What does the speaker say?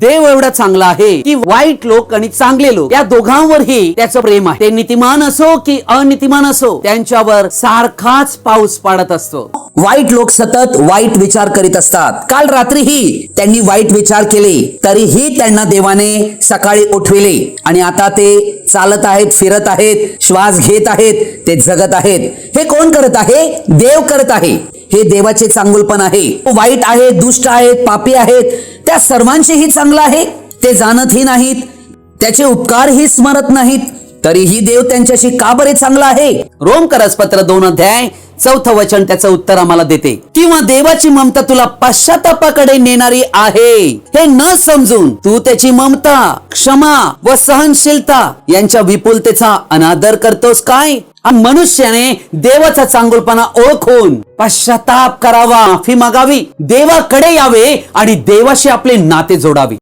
देव एवढा चांगला आहे की वाईट लोक आणि चांगले लोक या दोघांवरही त्याचं प्रेम आहे. ते नीतिमान असो की अनितिमान असो त्यांच्यावर सारखाच पाऊस पाडत असतो. वाईट लोक सतत वाईट विचार करीत असतात. काल रात्रीही त्यांनी वाईट विचार केले तरीही त्यांना देवाने सकाळी उठविले. आणि आता ते चालत आहेत फिरत आहेत श्वास घेत आहेत ते जगत आहेत. हे कोण करत आहे? देव करत आहे. हे देवाचे चांगुलपण आहे. वाईट आहे दुष्ट आहेत पापी आहेत त्या सर्वांचेही चांगलं आहे. ते जाणतही नाहीत त्याचे उपकारही स्मरत नाहीत. तरीही देव त्यांच्याशी का बरे चांगला आहे? रोम करसपत्र दोन अध्याय चौथं वचन त्याचं उत्तर आम्हाला देते. किंवा देवाची ममता तुला पश्चातापाकडे नेणारी आहे हे न समजून तू त्याची ममता क्षमा व सहनशीलता यांच्या विपुलतेचा अनादर करतोस काय? मनुष्याने देवाचा चांगुलपणा ओळखून पश्चाताप करावा माफी मागावी. देवाकडे यावे आणि देवाशी आपले नाते जोडावे.